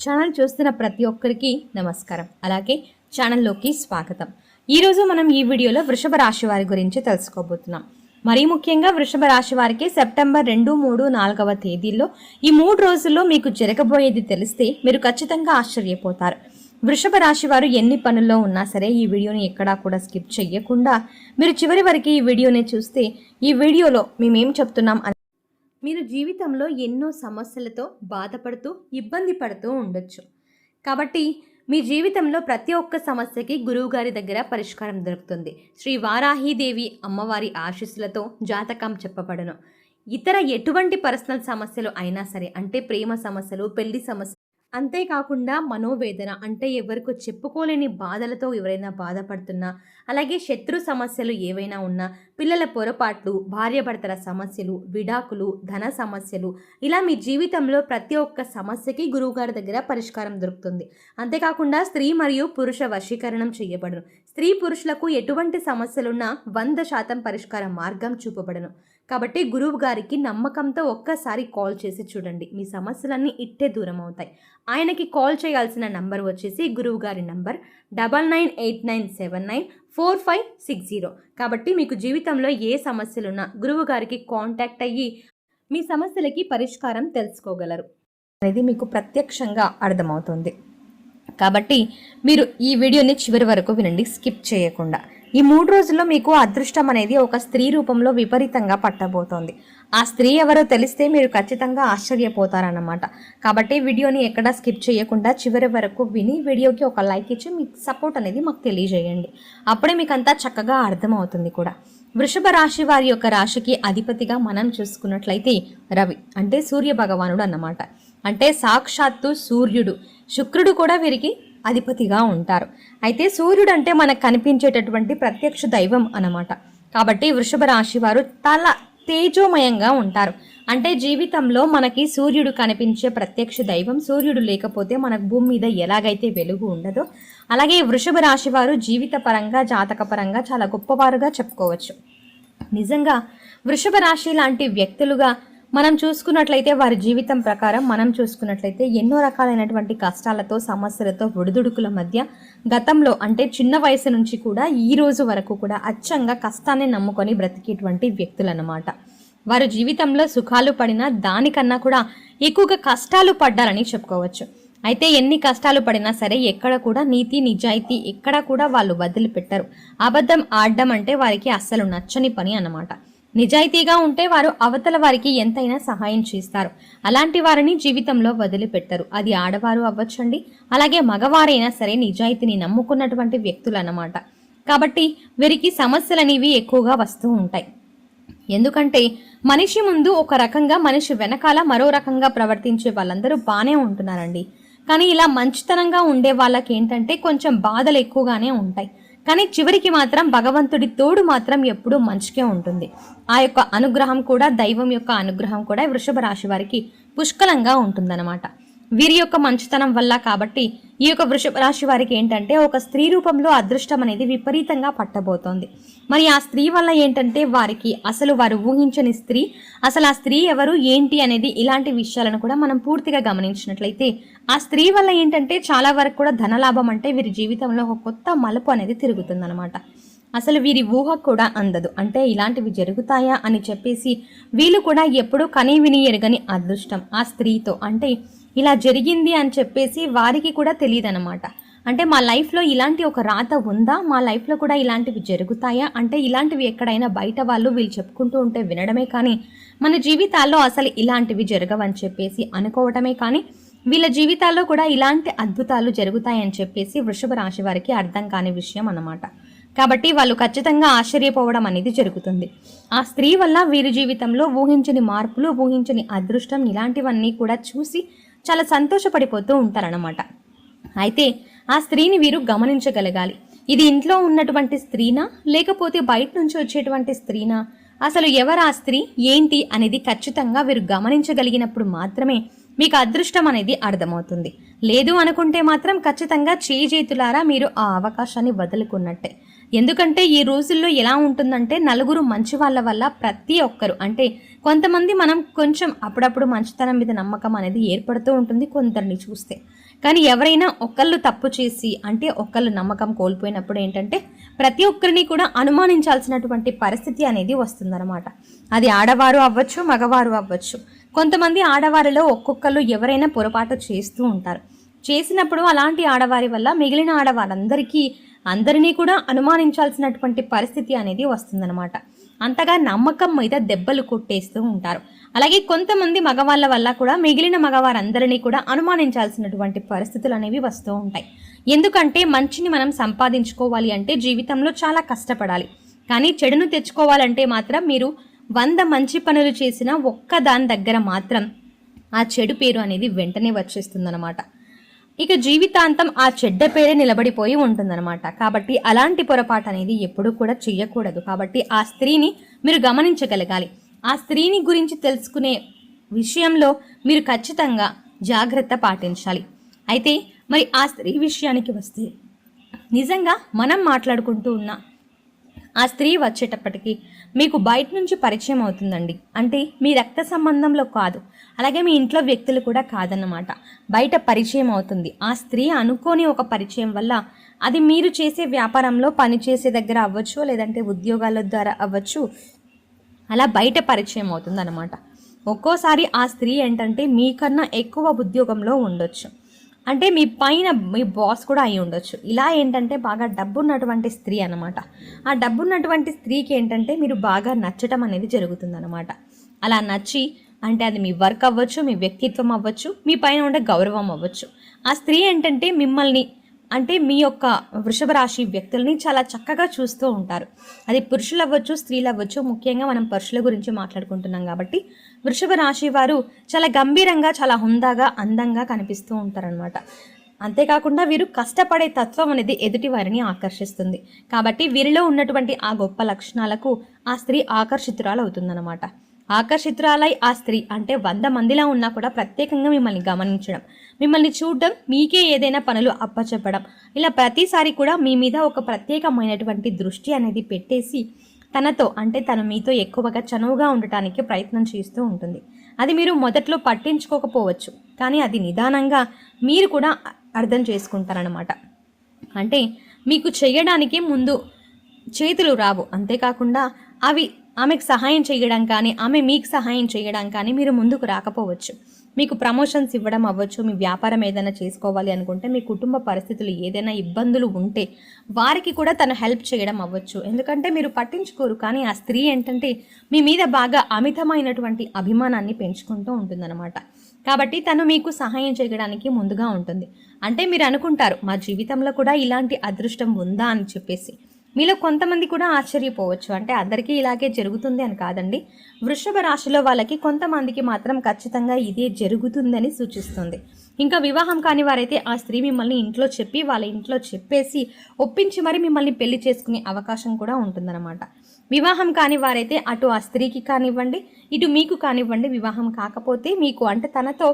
Channel చూస్తున్న ప్రతి ఒక్కరికి నమస్కారం. అలాగే ఛానల్లోకి స్వాగతం. ఈరోజు మనం ఈ వీడియోలో వృషభ రాశి వారి గురించి తెలుసుకోబోతున్నాం. మరీ ముఖ్యంగా వృషభ రాశి వారికి సెప్టెంబర్ రెండు మూడు నాలుగవ తేదీల్లో ఈ మూడు రోజుల్లో మీకు జరగబోయేది తెలిస్తే మీరు ఖచ్చితంగా ఆశ్చర్యపోతారు. వృషభ రాశి వారు ఎన్ని పనుల్లో ఉన్నా సరే ఈ వీడియోని ఎక్కడా కూడా స్కిప్ చేయకుండా మీరు చివరి వరకు ఈ వీడియోని చూస్తే ఈ వీడియోలో మేమేం చెప్తున్నాం మీరు జీవితంలో ఎన్నో సమస్యలతో బాధపడుతూ ఇబ్బంది పడుతూ ఉండొచ్చు. కాబట్టి మీ జీవితంలో ప్రతి ఒక్క సమస్యకి గురువుగారి దగ్గర పరిష్కారం దొరుకుతుంది. శ్రీ వారాహీదేవి అమ్మవారి ఆశీస్సులతో జాతకం చెప్పబడను. ఇతర ఎటువంటి పర్సనల్ సమస్యలు అయినా సరే అంటే ప్రేమ సమస్యలు పెళ్ళి సమస్యలు అంతేకాకుండా మనోవేదన అంటే ఎవరికో చెప్పుకోలేని బాధలతో ఎవరైనా బాధపడుతున్నా అలాగే శత్రు సమస్యలు ఏవైనా ఉన్నా పిల్లల పొరపాట్లు భార్యాభర్తల సమస్యలు విడాకులు ధన సమస్యలు ఇలా మీ జీవితంలో ప్రతి ఒక్క సమస్యకి గురువుగారి దగ్గర పరిష్కారం దొరుకుతుంది. అంతేకాకుండా స్త్రీ మరియు పురుష వశీకరణం చేయబడను. స్త్రీ పురుషులకు ఎటువంటి సమస్యలున్నా వంద శాతం పరిష్కార మార్గం చూపబడను. కాబట్టి గురువు గారికి నమ్మకంతో ఒక్కసారి కాల్ చేసి చూడండి. మీ సమస్యలన్నీ ఇట్టే దూరం అవుతాయి ఆయనకి కాల్ చేయాల్సిన నంబర్ వచ్చేసి గురువు గారి number. Double nine eight nine seven nine four five six zero. కాబట్టి మీకు జీవితంలో ఏ సమస్యలున్నా గురువు గారికి కాంటాక్ట్ అయ్యి మీ సమస్యలకి పరిష్కారం తెలుసుకోగలరు అనేది మీకు ప్రత్యక్షంగా అర్థమవుతుంది. కాబట్టి మీరు ఈ వీడియోని చివరి వరకు వినండి స్కిప్ చేయకుండా. ఈ మూడు రోజుల్లో మీకు అదృష్టం అనేది ఒక స్త్రీ రూపంలో విపరీతంగా పట్టబోతోంది. ఆ స్త్రీ ఎవరో తెలిస్తే మీరు ఖచ్చితంగా ఆశ్చర్యపోతారన్నమాట. కాబట్టి వీడియోని ఎక్కడా స్కిప్ చేయకుండా చివరి వరకు విని వీడియోకి ఒక లైక్ ఇచ్చి మీ సపోర్ట్ అనేది మాకు తెలియజేయండి. అప్పుడే మీకు అంతా చక్కగా అర్థమవుతుంది కూడా. వృషభ రాశి వారి యొక్క రాశికి అధిపతిగా మనం చూసుకున్నట్లయితే రవి అంటే సూర్య భగవానుడు అన్నమాట. అంటే సాక్షాత్తు సూర్యుడు. శుక్రుడు కూడా వీరికి అధిపతిగా ఉంటారు. అయితే సూర్యుడు అంటే మనకు కనిపించేటటువంటి ప్రత్యక్ష దైవం అన్నమాట. కాబట్టి వృషభ రాశి వారు తల తేజోమయంగా ఉంటారు. అంటే జీవితంలో మనకి సూర్యుడు కనిపించే ప్రత్యక్ష దైవం సూర్యుడు లేకపోతే మనకు భూమి మీద ఎలాగైతే వెలుగు ఉండదో అలాగే వృషభ రాశి వారు జీవిత పరంగా జాతక పరంగా చాలా గొప్పవారుగా చెప్పుకోవచ్చు. నిజంగా వృషభ రాశి లాంటి వ్యక్తులుగా మనం చూసుకున్నట్లయితే వారి జీవితం ప్రకారం మనం చూసుకున్నట్లయితే ఎన్నో రకాలైనటువంటి కష్టాలతో సమస్యలతో ఒడిదుడుకుల మధ్య గతంలో అంటే చిన్న వయసు నుంచి కూడా ఈ రోజు వరకు కూడా అచ్చంగా కష్టాన్ని నమ్ముకొని బ్రతికేటువంటి వ్యక్తులు అన్నమాట వారు జీవితంలో సుఖాలు పడినా దానికన్నా కూడా ఎక్కువగా కష్టాలు పడ్డారని చెప్పుకోవచ్చు. అయితే ఎన్ని కష్టాలు పడినా సరే ఎక్కడ కూడా నీతి నిజాయితీ ఎక్కడ కూడా వాళ్ళు వదిలిపెట్టరు. అబద్ధం ఆడడం అంటే వారికి అస్సలు నచ్చని పని అన్నమాట. నిజాయితీగా ఉంటే వారు అవతల వారికి ఎంతైనా సహాయం చేస్తారు. అలాంటి వారిని జీవితంలో వదిలిపెట్టరు. అది ఆడవారు అవ్వచ్చండి. అలాగే మగవారైనా సరే నిజాయితీని నమ్ముకున్నటువంటి వ్యక్తులు అన్నమాట కాబట్టి వీరికి సమస్యలు అనేవి ఎక్కువగా వస్తూ ఉంటాయి. ఎందుకంటే మనిషి ముందు ఒక రకంగా మనిషి వెనకాల మరో రకంగా ప్రవర్తించే వాళ్ళందరూ బాగానే ఉంటున్నారండి. కానీ ఇలా మంచితనంగా ఉండే వాళ్ళకి ఏంటంటే కొంచెం బాధలు ఎక్కువగానే ఉంటాయి. కానీ చివరికి మాత్రం భగవంతుడి తోడు మాత్రం ఎప్పుడూ మంచికే ఉంటుంది. ఆ యొక్క అనుగ్రహం కూడా దైవం యొక్క అనుగ్రహం కూడా వృషభ రాశి వారికి పుష్కలంగా ఉంటుందన్నమాట. వీరి యొక్క మంచితనం వల్ల కాబట్టి ఈ యొక్క వృషభ రాశి వారికి ఏంటంటే ఒక స్త్రీ రూపంలో అదృష్టం అనేది విపరీతంగా పట్టబోతోంది. మరి ఆ స్త్రీ వల్ల ఏంటంటే వారికి అసలు వారు ఊహించని స్త్రీ అసలు ఆ స్త్రీ ఎవరు ఏంటి అనేది ఇలాంటి విషయాలను కూడా మనం పూర్తిగా గమనించినట్లయితే ఆ స్త్రీ వల్ల ఏంటంటే చాలా వరకు కూడా ధనలాభం అంటే వీరి జీవితంలో ఒక కొత్త మలుపు అనేది తిరుగుతుందనమాట అసలు వీరి ఊహ కూడా అందదు. అంటే ఇలాంటివి జరుగుతాయా అని చెప్పేసి వీళ్ళు కూడా ఎప్పుడూ కనీ విని ఎరగని అదృష్టం ఆ స్త్రీతో. అంటే ఇలా జరిగింది అని చెప్పేసి వారికి కూడా తెలియదు అనమాట అంటే మా లైఫ్లో ఇలాంటి ఒక రాత ఉందా? మా లైఫ్లో కూడా ఇలాంటివి జరుగుతాయా? అంటే ఇలాంటివి ఎక్కడైనా బయట వాళ్ళు వీళ్ళు చెప్పుకుంటూ ఉంటే వినడమే కానీ మన జీవితాల్లో అసలు ఇలాంటివి జరగవని చెప్పేసి అనుకోవటమే కానీ వీళ్ళ జీవితాల్లో కూడా ఇలాంటి అద్భుతాలు జరుగుతాయని చెప్పేసి వృషభ రాశి వారికి అర్థం కాని విషయం అన్నమాట. కాబట్టి వాళ్ళు ఖచ్చితంగా ఆశ్చర్యపోవడం అనేది జరుగుతుంది. ఆ స్త్రీ వల్ల వీరి జీవితంలో ఊహించని మార్పులు ఊహించని అదృష్టం ఇలాంటివన్నీ కూడా చూసి చాలా సంతోషపడిపోతూ ఉంటారన్నమాట. అయితే ఆ స్త్రీని వీరు గమనించగలగాలి. ఇది ఇంట్లో ఉన్నటువంటి స్త్రీనా? లేకపోతే బయట నుంచి వచ్చేటువంటి స్త్రీనా? అసలు ఎవరు ఆ స్త్రీ? ఏంటి? అనేది ఖచ్చితంగా వీరు గమనించగలిగినప్పుడు మాత్రమే మీకు అదృష్టం అనేది అర్థమవుతుంది. లేదు అనుకుంటే మాత్రం ఖచ్చితంగా చేజేతులారా మీరు ఆ అవకాశాన్ని వదులుకున్నట్టే. ఎందుకంటే ఈ రోజుల్లో ఎలా ఉంటుందంటే నలుగురు మంచి వాళ్ళ వల్ల ప్రతి ఒక్కరు అంటే కొంతమంది మనం కొంచెం అప్పుడప్పుడు మంచితనం మీద నమ్మకం అనేది ఏర్పడుతూ ఉంటుంది కొందరిని చూస్తే. కానీ ఎవరైనా ఒకళ్ళు తప్పు చేసి అంటే ఒకళ్ళు నమ్మకం కోల్పోయినప్పుడు ఏంటంటే ప్రతి ఒక్కరిని కూడా అనుమానించాల్సినటువంటి పరిస్థితి అనేది వస్తుందన్నమాట. అది ఆడవారు అవ్వచ్చు మగవారు అవ్వచ్చు. కొంతమంది ఆడవారిలో ఒక్కొక్కరు ఎవరైనా పొరపాటు చేస్తూ ఉంటారు. చేసినప్పుడు అలాంటి ఆడవారి వల్ల మిగిలిన ఆడవారందరికీ అందరినీ కూడా అనుమానించాల్సినటువంటి పరిస్థితి అనేది వస్తుందన్నమాట. అంతగా నమ్మకం మీద దెబ్బలు కొట్టేస్తూ ఉంటారు. అలాగే కొంతమంది మగవాళ్ళ వల్ల కూడా మిగిలిన మగవారందరినీ కూడా అనుమానించాల్సినటువంటి పరిస్థితులు అనేవి వస్తూ ఉంటాయి. ఎందుకంటే మంచిని మనం సంపాదించుకోవాలి అంటే జీవితంలో చాలా కష్టపడాలి. కానీ చెడును తెచ్చుకోవాలంటే మాత్రం మీరు వంద మంచి పనులు చేసిన ఒక్క దాని దగ్గర మాత్రం ఆ చెడు పేరు అనేది వెంటనే వచ్చేస్తుందన్నమాట. ఇక జీవితాంతం ఆ చెడ్డ పేరే నిలబడిపోయి ఉంటుందన్నమాట. కాబట్టి అలాంటి పొరపాటు అనేది ఎప్పుడూ కూడా చెయ్యకూడదు. కాబట్టి ఆ స్త్రీని మీరు గమనించగలగాలి. ఆ స్త్రీని గురించి తెలుసుకునే విషయంలో మీరు ఖచ్చితంగా జాగ్రత్త పాటించాలి. అయితే మరి ఆ స్త్రీ విషయానికి వస్తే నిజంగా మనం మాట్లాడుకుంటూ ఉన్న ఆ స్త్రీ వచ్చేటప్పటికి మీకు బయట నుంచి పరిచయం అవుతుందండి. అంటే మీ రక్త సంబంధంలో కాదు. అలాగే మీ ఇంట్లో వ్యక్తులు కూడా కాదన్నమాట. బయట పరిచయం అవుతుంది. ఆ స్త్రీ అనుకోని ఒక పరిచయం వల్ల అది మీరు చేసే వ్యాపారంలో పనిచేసే దగ్గర అవ్వచ్చు లేదంటే ఉద్యోగాల ద్వారా అవ్వచ్చు అలా బయట పరిచయం అవుతుంది అనమాట ఒక్కోసారి ఆ స్త్రీ ఏంటంటే మీకన్నా ఎక్కువ ఉద్యోగంలో ఉండొచ్చు. అంటే మీ పైన మీ బాస్ కూడా అయి ఉండొచ్చు. ఇలా ఏంటంటే బాగా డబ్బున్నటువంటి స్త్రీ అనమాట ఆ డబ్బున్నటువంటి స్త్రీకి ఏంటంటే మీరు బాగా నచ్చటం అనేది జరుగుతుందనమాట అలా నచ్చి అంటే అది మీ వర్క్ అవ్వచ్చు మీ వ్యక్తిత్వం అవ్వచ్చు మీ పైన ఉండే గౌరవం అవ్వచ్చు. ఆ స్త్రీ ఏంటంటే మిమ్మల్ని అంటే మీ యొక్క వృషభ రాశి వ్యక్తుల్ని చాలా చక్కగా చూస్తూ ఉంటారు. అది పురుషులు అవ్వచ్చు స్త్రీలు అవ్వచ్చు ముఖ్యంగా మనం పురుషుల గురించి మాట్లాడుకుంటున్నాం కాబట్టి వృషభ రాశి వారు చాలా గంభీరంగా చాలా హుందాగా అందంగా కనిపిస్తూ ఉంటారనమాట అంతేకాకుండా వీరు కష్టపడే తత్వం అనేది ఎదుటి వారిని ఆకర్షిస్తుంది. కాబట్టి వీరిలో ఉన్నటువంటి ఆ గొప్ప లక్షణాలకు ఆ స్త్రీ ఆకర్షితురాలు అవుతుందన్నమాట ఆకర్షితురాలై ఆ స్త్రీ అంటే వంద మందిలా ఉన్నా కూడా ప్రత్యేకంగా మిమ్మల్ని గమనించడం. మిమ్మల్ని చూడడం మీకే ఏదైనా పనులు అప్పచెప్పడం. ఇలా ప్రతిసారి కూడా మీ మీద ఒక ప్రత్యేకమైనటువంటి దృష్టి అనేది పెట్టేసి తనతో అంటే తను మీతో ఎక్కువగా చనువుగా ఉండటానికి ప్రయత్నం చేస్తూ ఉంటుంది. అది మీరు మొదట్లో పట్టించుకోకపోవచ్చు కానీ అది నిదానంగా మీరు కూడా అర్థం చేసుకుంటారనమాట అంటే మీకు చేయడానికి ముందు చేతులు రావు. అంతేకాకుండా అవి ఆమెకు సహాయం చేయడం కానీ ఆమె మీకు సహాయం చేయడం కానీ మీరు ముందుకు రాకపోవచ్చు. మీకు ప్రమోషన్స్ ఇవ్వడం అవ్వచ్చు మీ వ్యాపారం ఏదైనా చేసుకోవాలి అనుకుంటే మీ కుటుంబ పరిస్థితులు ఏదైనా ఇబ్బందులు ఉంటే వారికి కూడా తను హెల్ప్ చేయడం అవ్వచ్చు. ఎందుకంటే మీరు పట్టించుకోరు కానీ ఆ స్త్రీ ఏంటంటే మీ మీద బాగా అమితమైనటువంటి అభిమానాన్ని పెంచుకుంటూ ఉంటుందన్నమాట. కాబట్టి తను మీకు సహాయం చేయడానికి ముందుగా ఉంటుంది. అంటే మీరు అనుకుంటారు మా జీవితంలో కూడా ఇలాంటి అదృష్టం ఉందా అని చెప్పేసి. మీలో కొంతమంది కూడా ఆశ్చర్యపోవచ్చు. అంటే అందరికీ ఇలాగే జరుగుతుంది అని కాదండి. వృషభ రాశిలో వాళ్ళకి కొంతమందికి మాత్రం ఖచ్చితంగా ఇదే జరుగుతుందని సూచిస్తుంది. ఇంకా వివాహం కాని వారైతే ఆ స్త్రీ మిమ్మల్ని ఇంట్లో చెప్పి వాళ్ళ ఇంట్లో చెప్పేసి ఒప్పించి మరి మిమ్మల్ని పెళ్ళి చేసుకునే అవకాశం కూడా ఉంటుందన్నమాట. వివాహం కాని వారైతే అటు ఆ స్త్రీకి కానివ్వండి ఇటు మీకు కానివ్వండి వివాహం కాకపోతే మీకు అంటే తనతో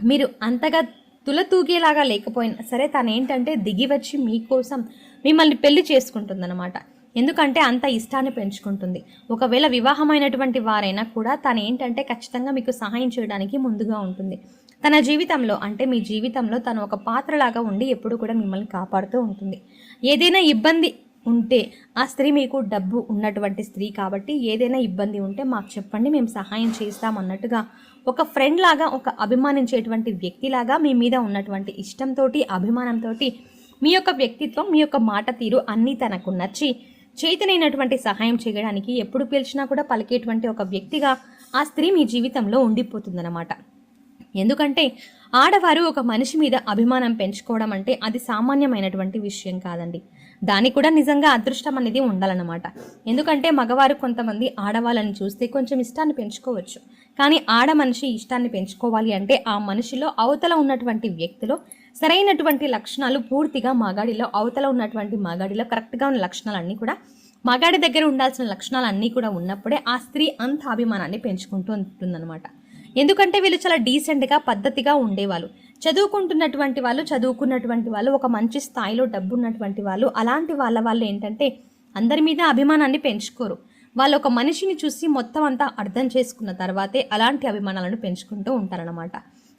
మీరు అంతగా తులతూగేలాగా లేకపోయినా సరే తను ఏంటంటే దిగి వచ్చి మీకోసం మిమ్మల్ని పెళ్ళి చేసుకుంటుందన్నమాట. ఎందుకంటే అంత ఇష్టాన్ని పెంచుకుంటుంది. ఒకవేళ వివాహమైనటువంటి వారైనా కూడా తను ఏంటంటే ఖచ్చితంగా మీకు సహాయం చేయడానికి ముందుగా ఉంటుంది. తన జీవితంలో అంటే మీ జీవితంలో తను ఒక పాత్రలాగా ఉండి ఎప్పుడు కూడా మిమ్మల్ని కాపాడుతూ ఉంటుంది. ఏదైనా ఇబ్బంది ఉంటే ఆ స్త్రీ మీకు డబ్బు ఉన్నటువంటి స్త్రీ కాబట్టి ఏదైనా ఇబ్బంది ఉంటే మాకు చెప్పండి మేము సహాయం చేస్తాం అన్నట్టుగా ఒక ఫ్రెండ్ లాగా ఒక అభిమానించేటువంటి వ్యక్తిలాగా మీ మీద ఉన్నటువంటి ఇష్టంతో అభిమానంతో మీ యొక్క వ్యక్తిత్వం మీ యొక్క మాట తీరు అన్నీ తనకు నచ్చి చేతనైనటువంటి సహాయం చేయడానికి ఎప్పుడు పిలిచినా కూడా పలికేటువంటి ఒక వ్యక్తిగా ఆ స్త్రీ మీ జీవితంలో ఉండిపోతుందన్నమాట. ఎందుకంటే ఆడవారు ఒక మనిషి మీద అభిమానం పెంచుకోవడం అంటే అది సామాన్యమైనటువంటి విషయం కాదండి. దానికి కూడా నిజంగా అదృష్టం అనేది ఉండాలన్నమాట. ఎందుకంటే మగవారు కొంతమంది ఆడవాళ్ళని చూస్తే కొంచెం ఇష్టాన్ని పెంచుకోవచ్చు. కానీ ఆడ మనిషి ఇష్టాన్ని పెంచుకోవాలి అంటే ఆ మనిషిలో అవతల ఉన్నటువంటి వ్యక్తిలో సరైనటువంటి లక్షణాలు పూర్తిగా మగాడిలో అవతల ఉన్నటువంటి మగాడిలో కరెక్ట్గా ఉన్న లక్షణాలన్నీ కూడా మగాడి దగ్గర ఉండాల్సిన లక్షణాలు అన్నీ కూడా ఉన్నప్పుడే ఆ స్త్రీ అంత అభిమానాన్ని పెంచుకుంటూ ఉంటుందన్నమాట. ఎందుకంటే వీళ్ళు చాలా డీసెంట్గా పద్ధతిగా ఉండేవాళ్ళు. చదువుకుంటున్నటువంటి వాళ్ళు చదువుకున్నటువంటి వాళ్ళు ఒక మంచి స్థాయిలో డబ్బు ఉన్నటువంటి వాళ్ళు అలాంటి వాళ్ళ వాళ్ళు ఏంటంటే అందరి మీద అభిమానాన్ని పెంచుకోరు. వాళ్ళు ఒక మనిషిని చూసి మొత్తం అంతా అర్థం చేసుకున్న తర్వాతే అలాంటి అభిమానాలను పెంచుకుంటూ ఉంటారనమాట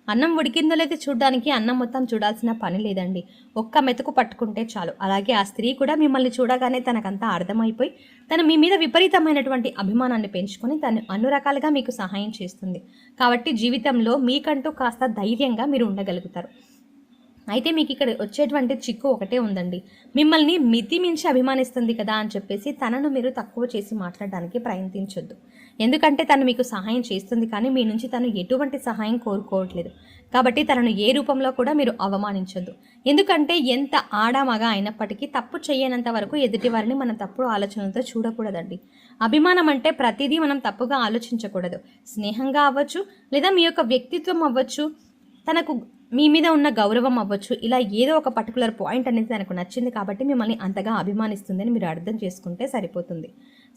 అన్నం ఉడికిందో లేదో చూడడానికి అన్నం మొత్తం చూడాల్సిన పని లేదండి. ఒక్క మెతుకు పట్టుకుంటే చాలు. అలాగే ఆ స్త్రీ కూడా మిమ్మల్ని చూడగానే తనకంతా అర్థమైపోయి తను మీ మీద విపరీతమైనటువంటి అభిమానాన్ని పెంచుకొని తను అన్ని రకాలుగా మీకు సహాయం చేస్తుంది. కాబట్టి జీవితంలో మీకంటూ కాస్త ధైర్యంగా మీరు ఉండగలుగుతారు. అయితే మీకు ఇక్కడ వచ్చేటువంటి చిక్కు ఒకటే ఉందండి. మిమ్మల్ని మితిమించి అభిమానిస్తుంది కదా అని చెప్పేసి తనను మీరు తక్కువ చేసి మాట్లాడడానికి ప్రయత్నించొద్దు. ఎందుకంటే తను మీకు సహాయం చేస్తుంది కానీ మీ నుంచి తను ఎటువంటి సహాయం కోరుకోవట్లేదు. కాబట్టి తనను ఏ రూపంలో కూడా మీరు అవమానించొద్దు. ఎందుకంటే ఎంత ఆడామగ అయినప్పటికీ తప్పు చేయనంత వరకు ఎదుటి వారిని మనం తప్పుడు ఆలోచనలతో చూడకూడదండి. అభిమానం అంటే ప్రతిదీ మనం తప్పుగా ఆలోచించకూడదు. స్నేహంగా అవ్వచ్చు లేదా మీ యొక్క వ్యక్తిత్వం అవ్వచ్చు తనకు మీ మీద ఉన్న గౌరవం అవ్వచ్చు ఇలా ఏదో ఒక పర్టికులర్ పాయింట్ అనేది తనకు నచ్చింది కాబట్టి మిమ్మల్ని అంతగా అభిమానిస్తుందని మీరు అర్థం చేసుకుంటే సరిపోతుంది.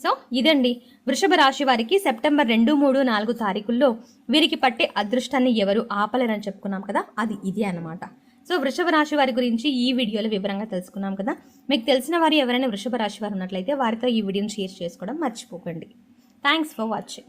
సో ఇదండి. వృషభ రాశి వారికి సెప్టెంబర్ రెండు మూడు నాలుగు తారీఖుల్లో వీరికి పట్టే అదృష్టాన్ని ఎవరు ఆపలేరని చెప్పుకున్నాం కదా అది ఇది అనమాట సో వృషభ రాశి వారి గురించి ఈ వీడియోలో వివరంగా తెలుసుకున్నాం కదా. మీకు తెలిసిన వారు ఎవరైనా వృషభ రాశి వారు ఉన్నట్లయితే వారితో ఈ వీడియోని షేర్ చేసుకోవడం మర్చిపోకండి. Thanks for watching